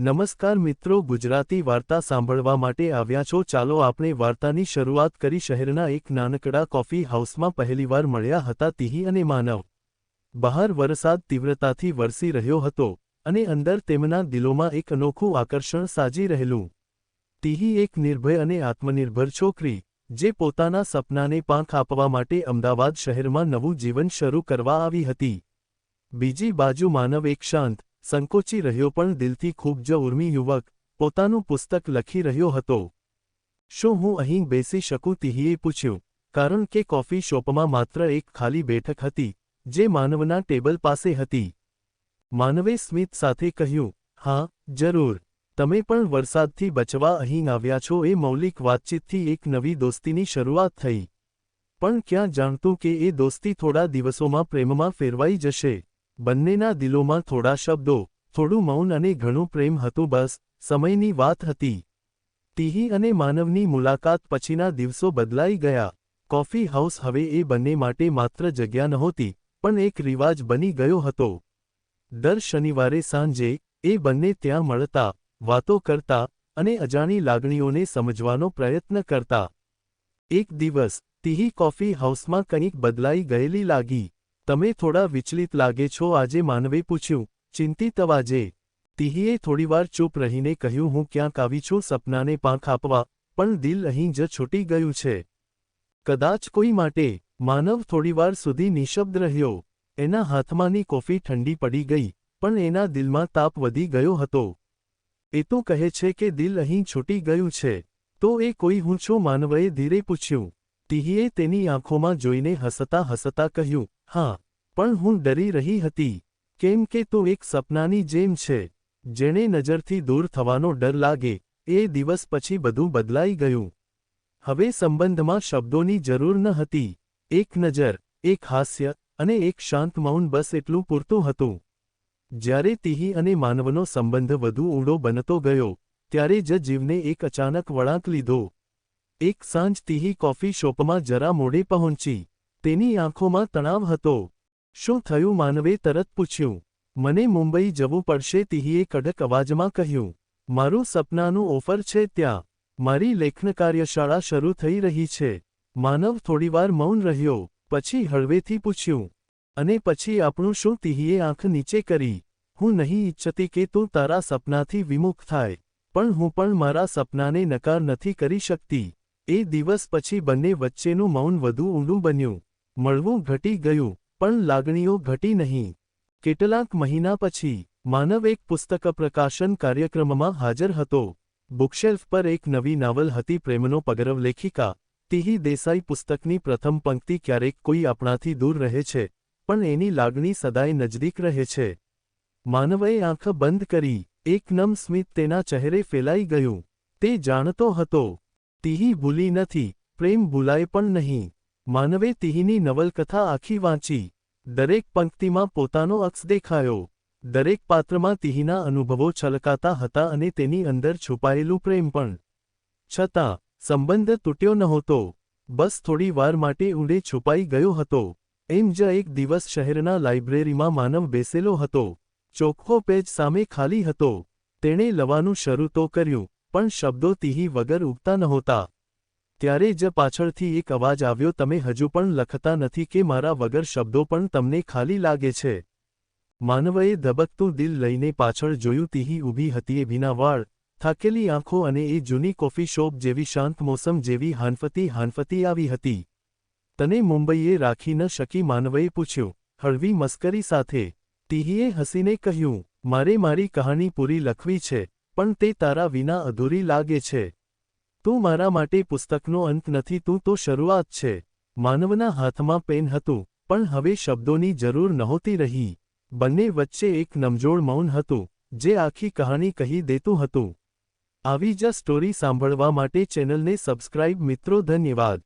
નમસ્કાર મિત્રો, ગુજરાતી વાર્તા સાંભળવા માટે આવ્યા છો. ચાલો આપણે વાર્તાની શરૂઆત કરી. શહેરના એક નાનકડા કોફી હાઉસમાં પહેલીવાર મળ્યા હતા. તિહી અને માનવ. બહાર વરસાદ તીવ્રતાથી વરસી રહ્યો હતો અને અંદર તેમના દિલોમાં એક અનોખું આકર્ષણ સાજી રહેલું. તિહી એક નિર્ભય અને આત્મનિર્ભર છોકરી, જે પોતાના સપનાને પાંખ આપવા માટે અમદાવાદ શહેરમાં નવું જીવન શરૂ કરવા આવી હતી. બીજી બાજુ માનવ એક શાંત સંકોચી રહ્યો પણ દિલથી ખૂબ જ ઉર્મી યુવક, પોતાનું પુસ્તક લખી રહ્યો હતો. શું હું અહીં બેસી શકું? તિહીએ પૂછ્યું, કારણ કે કોફી શોપમાં માત્ર એક ખાલી બેઠક હતી, જે માનવના ટેબલ પાસે હતી. માનવે સ્મિત સાથે કહ્યું, હા, જરૂર. તમે પણ વરસાદથી બચવા અહીં આવ્યા છો. એ મૌલિક વાતચીતથી એક નવી દોસ્તીની શરૂઆત થઈ. પણ ક્યાં જાણતું કે એ દોસ્તી થોડા દિવસોમાં પ્રેમમાં ફેરવાઈ જશે? બંનેના દિલોમાં થોડા શબ્દો, થોડું મૌન અને ઘણું પ્રેમ હતું બસ, સમયની વાત હતી. તિહી અને માનવની મુલાકાત પછીના દિવસો બદલાઈ ગયા. કોફી હાઉસ હવે એ બંને માટે માત્ર જગ્યા નહોતી, પણ એક રિવાજ બની ગયો હતો. દર શનિવારે સાંજે, એ બંને ત્યાં મળતા, વાતો કરતા અને અજાણી લાગણીઓને સમજવાનો પ્રયત્ન કરતા. એક દિવસ તિહી કોફી હાઉસમાં કંઈક બદલાઈ ગયેલી લાગી. તમે થોડા વિચલિત લાગે છો આજે માનવે પૂછ્યું, ચિંતિત અવાજે. તિહીએ થોડીવાર ચૂપ રહીને કહ્યું, હું ક્યાંક આવી છું સપનાને પાંખ આપવા, પણ દિલ અહીં જ છૂટી ગયું છે. કદાચ કોઈ માટે, માનવ થોડીવાર સુધી નિશબ્દ રહ્યો. એના હાથમાંની કોફી ઠંડી પડી ગઈ, પણ એના દિલમાં તાપ વધી ગયો હતો. એ તો કહે છે કે દિલ અહીં છૂટી ગયું છે. તો એ કોઈ હું છું? માનવએ ધીરે પૂછ્યું. તિહીએ તેની આંખોમાં જોઈને હસતા હસતા કહ્યું હા, પણ હું ડરી રહી હતી. કેમ કે તું એક સપનાની જેમ છે. જેણે નજરથી દૂર થવાનો ડર લાગે. એ દિવસ પછી બધું બદલાઈ ગયું. હવે સંબંધમાં શબ્દોની જરૂર ન હતી. એક નજર, એક હાસ્ય અને એક શાંત મૌન બસ એટલું પૂરતું હતું. જ્યારે તિહી અને માનવનો સંબંધ વધુ ઊંડો બનતો ગયો, ત્યારે જ જીવને એક અચાનક વળાંક લીધો. એક સાંજ તિહી કોફી શોપમાં જરા મોડે પહોંચી. તેની આંખોમાં તણાવ હતો. શું થયું? માનવે તરત પૂછ્યું. મને મુંબઈ જવું પડશે, તિહીએ કડક અવાજમાં કહ્યું. મારું સપનાનું ઓફર છે ત્યાં. મારી લેખન કાર્યશાળા શરૂ થઈ રહી છે. માનવ થોડીવાર મૌન રહ્યો, પછી હળવેથી પૂછ્યું. અને પછી આપણું શું? તિહીએ આંખ નીચે કરી. હું નહીં ઈચ્છતી કે તું તારા સપનાથી વિમુખ થાય, પણ હું પણ મારા સપનાને નકાર નથી કરી શકતી. એ દિવસ પછી બંને વચ્ચેનું મૌન વધુ ઊંડું બન્યું. મળવું ઘટી ગયું, પણ લાગણીઓ ઘટી નહીં. કેટલાક મહિના પછી, માનવ એક પુસ્તક પ્રકાશન કાર્યક્રમમાં હાજર હતો. બુકશેલ્ફ પર એક નવી નાવલ હતી પ્રેમનો પગરવ લેખિકા. તિહી દેસાઈ પુસ્તકની પ્રથમ પંક્તિ ક્યારેક કોઈ આપણાથી દૂર રહે છે, પણ એની લાગણી સદાય નજદીક રહે છે. માનવએ આંખ બંધ કરી, એક નમ સ્મિત તેના ચહેરે ફેલાઈ ગયું. તે જાણતો હતો. તિહી ભૂલી નથી, પ્રેમ ભૂલાય પણ નહીં. માનવે તિહીની નવલકથા આખી વાંચી. દરેક પંક્તિમાં પોતાનો અક્ષ દેખાયો. દરેક પાત્રમાં તિહીના અનુભવો છલકાતા હતા અને તેની અંદર છુપાયેલું પ્રેમ પણ. છતાં, સંબંધ તૂટ્યો નહોતો. બસ થોડી વાર માટે ઊંડે છુપાઈ ગયો હતો. એમ જ એક દિવસ શહેરના લાઇબ્રેરીમાં માનવ બેસેલો હતો. ચોખ્ખો પેજ સામે ખાલી હતો. તેણે લવાનું શરૂ તો કર્યું, પણ શબ્દો તિહી વગર ઉગતા નહોતા. ત્યારે જ પાછળથી એક અવાજ આવ્યો, તમે હજુ પણ લખતા નથી કે મારા વગર શબ્દો પણ તમને ખાલી લાગે છે. માનવએ ધબકતું દિલ લઈને પાછળ જોયું, તિહી ઊભી હતી એ ભીના વાળ, થાકેલી આંખો અને એ જૂની કોફી શોપ જેવી શાંત મોસમ જેવી હાનફતી હાનફતી આવી હતી. તને મુંબઈએ રાખી ન શકી, માનવએ પૂછ્યું. હળવી મસ્કરી સાથે તિહીએ હસીને કહ્યું, મારે મારી કહાણી પૂરી લખવી છે, પણ તે તારા વિના અધૂરી લાગે છે. તું મારા માટે પુસ્તકનો અંત નથી, તું તો શરૂઆત છે. માનવના હાથમાં પેન હતું, પણ હવે શબ્દોની જરૂર નહોતી રહી. બંને વચ્ચે એક નમજોડ મૌન હતું, જે આખી કહાણી કહી દેતું હતું. આવી જ સ્ટોરી સાંભળવા માટે ચેનલને સબસ્ક્રાઇબ મિત્રો, ધન્યવાદ.